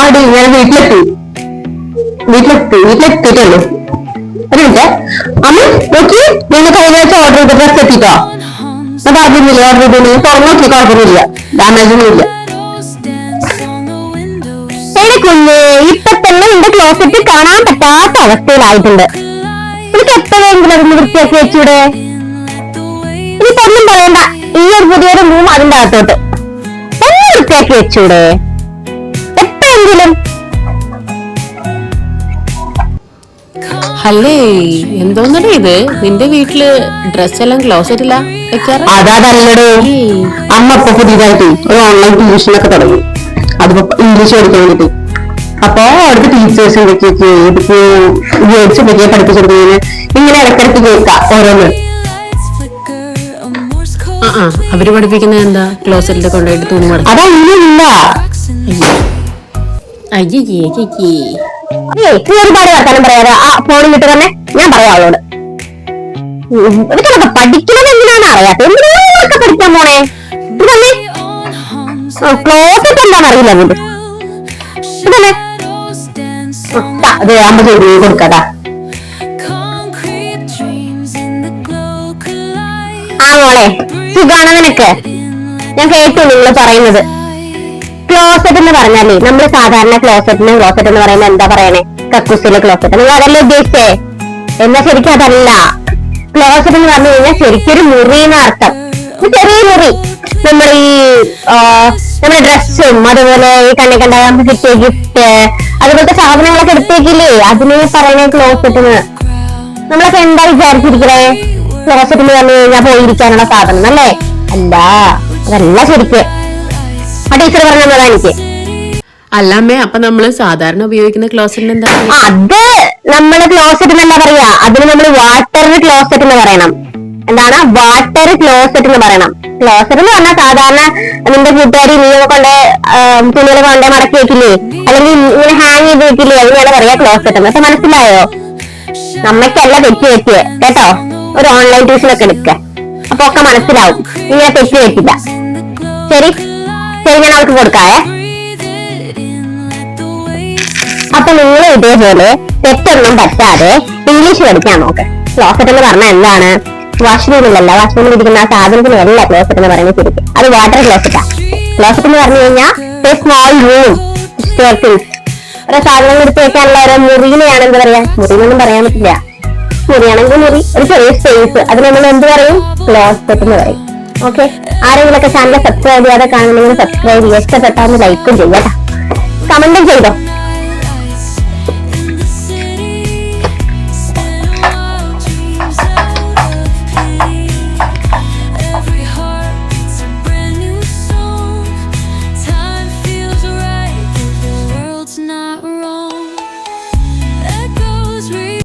ആടി ഞാൻ വീട്ടിലെത്തി. വീട്ടിലെത്തി വീട്ടിലെത്തിയിട്ടുള്ളൂ ഒരു അമ്മ നോക്കി നിങ്ങൾ കഴിഞ്ഞ ഓർഡർ ചെയ്ത ഡ്രസ് എത്തിട്ടോ അത് ആദ്യമൊന്നുമില്ല ഓർഡർ ചെയ്തു നീ തുറന്നു നോക്കി കുഴപ്പമൊന്നുമില്ല. ഡാമേജ് എടി കുഞ്ഞ് ഇപ്പൊ തന്നെ ക്ലോസറ്റ് കാണാൻ പറ്റാത്ത അവസ്ഥയിലായിട്ടുണ്ട്. എനിക്ക് എപ്പോഴെങ്കിലും അതൊന്ന് വൃത്തിയാക്കി വെച്ചൂടെ? ഇനിയിപ്പോ ഒന്നും പറയണ്ട. ഈ ഒരു പുതിയൊരു റൂം അതിന്റെ അകത്തോട്ട്. ഒന്ന് വൃത്തിയാക്കി വെച്ചൂടെ? എപ്പോഴെങ്കിലും അല്ലേ എന്തോന്നടേ ഇത്? നിന്റെ വീട്ടിൽ ഡ്രസ് എല്ലാം ക്ലോസറ്റില്ല വെക്കാറ് അമ്മ ഇപ്പൊ പുതിയതായിട്ട് ഒരു ഓൺലൈൻ ട്യൂഷനൊക്കെ തുടങ്ങി. അതിപ്പോ ഇംഗ്ലീഷ് പഠിക്കാൻ വേണ്ടിട്ട്. അപ്പൊ അവിടുത്തെ ടീച്ചേഴ്സ് എന്തൊക്കെയൊക്കെ ഇതിപ്പോ വേർഡ്സ് എന്തൊക്കെയാ പഠിപ്പിച്ചു കൊടുക്കുന്നതിന് ഇങ്ങനെ ഇടയ്ക്കിടയ്ക്ക് കേൾക്കാം ഓരോന്ന്. അവർ പഠിപ്പിക്കുന്നത് എന്താ? ക്ലോസറ്റിൽ കൊണ്ടുപോയിട്ട് തുണി അതാ അതങ്ങനെയില്ല നീ ഞാൻ പറയാം അവളോട്. ഇതൊക്കെ പഠിക്കുന്നത് അറിയാത്ത? എന്തിനൊക്കെ പഠിക്കാൻ പോണേ? ക്ലോസറ്റ് എന്താണെന്ന് അറിയില്ല അതുകൊണ്ട്. ഇത് തന്നെ ആ, ദാ, ഇത് അമ്മ ചെയ്ത് കൊടുക്കട്ടാ ആ മോളെ സുഖാണ് നിനക്ക്? ഞാൻ കേട്ടു നിങ്ങൾ പറയുന്നത്. ക്ലോസറ്റ് എന്ന് പറഞ്ഞാലേ നമ്മൾ സാധാരണ ക്ലോസറ്റിന് ക്ലോസറ്റ് എന്ന് പറയുമ്പോൾ എന്താ പറയണേ? കക്കൂസിലെ ക്ലോസറ്റ് നിങ്ങൾ അതല്ലേ ഉദ്ദേശിച്ചേ? എന്നാ ശരിക്കും അതല്ല. ക്ലോസറ്റ് എന്ന് പറഞ്ഞു കഴിഞ്ഞാൽ ശരിക്കൊരു മുറി എന്ന അർത്ഥം. ഒരു ചെറിയ മുറി. നമ്മൾ ഈ നമ്മുടെ ഡ്രസ്സും അതുപോലെ ഈ കണ്ണി കണ്ട നമുക്ക് കിട്ടിയ ഗിഫ്റ്റ് അതുപോലത്തെ സാധനങ്ങളൊക്കെ എടുത്തേക്കില്ലേ? അതിന് പറയുന്ന ക്ലോസറ്റ് എന്ന് നമ്മളൊക്കെ എന്താ വിചാരിച്ചിരിക്കണേ? ക്ലോസറ്റ് എന്ന് പറഞ്ഞു കഴിഞ്ഞാൽ പോയിരിക്കാനുള്ള സാധനം അല്ലേ? അല്ല അതല്ല ശരിക്ക്. ആ ടീച്ചർ പറഞ്ഞതാ എനിക്ക്. അല്ല അമ്മേ അപ്പൊ നമ്മൾ സാധാരണ ഉപയോഗിക്കുന്ന ക്ലോസറ്റിന് എന്താ അത് നമ്മൾ ക്ലോസറ്റ് എന്നല്ല പറയാ? അതിന് നമ്മൾ വാട്ടർ ക്ലോസറ്റ് എന്ന് പറയണം. എന്താണ്? വാട്ടർ ക്ലോസറ്റ് എന്ന് പറയണം. ക്ലോസറ്റ് എന്ന് പറഞ്ഞാൽ സാധാരണ നിന്റെ കൂട്ടുകാരി നീ കൊണ്ട് തുണികൾ കൊണ്ട് മടക്കി വെക്കില്ലേ? അല്ലെങ്കിൽ ഇങ്ങനെ ഹാങ് ചെയ്ത് വെക്കില്ലേ? അതിനാണ് പറയാ ക്ലോസറ്റ് എന്ന് മനസ്സിലായോ? നമ്മക്കല്ല തെറ്റി വെക്കുക കേട്ടോ? ഒരു ഓൺലൈൻ ട്യൂഷൻ ഒക്കെ എടുക്ക. അപ്പൊ ഒക്കെ മനസ്സിലാവും. ഇങ്ങനെ തെറ്റി വെക്കില്ല ശരി? ശരി ഞാൻ അവൾക്ക് കൊടുക്കാവേ. അപ്പൊ നിങ്ങൾ ഇതേപോലെ തെറ്റൊന്നും പറ്റാതെ ഇംഗ്ലീഷ് പഠിക്കാൻ നോക്ക്. ക്ലോസറ്റ് എന്ന് പറഞ്ഞാൽ എന്താണ്? വാഷ്റൂമിലല്ല വാഷ്റൂമിൽ ഇരിക്കുന്ന ആ സാധനത്തിനല്ല ക്ലോസറ്റ് എന്ന് പറയുന്നത് ശരിക്കും അത് വാട്ടർ ക്ലോസറ്റാ ക്ലോസറ്റ് എന്ന് പറഞ്ഞു കഴിഞ്ഞാൽ സ്മോൾ റൂം ഓരോ സാധനങ്ങൾ എടുത്ത് വെക്കാനുള്ള ഓരോ മുറിയിലെയാണ് എന്താ പറയാ? മുറിയിലൊന്നും പറയാൻ പറ്റില്ല. മുറിയാണെങ്കിൽ മുറി ഒരു ചെറിയ സ്പേസ് അത് നമ്മൾ എന്ത് പറയും? ക്ലോസറ്റ് എന്ന് പറയും. ഓക്കെ? ആരെങ്കിലൊക്കെ ചാനൽ സബ്സ്ക്രൈബ് ചെയ്യാതെ കാണുന്നുണ്ടെങ്കിൽ സബ്സ്ക്രൈബ് ചെയ്യുക. ഇഷ്ടപ്പെട്ടാന്ന് ലൈക്കും ചെയ്യാം കമന്റും ചെയ്തോ?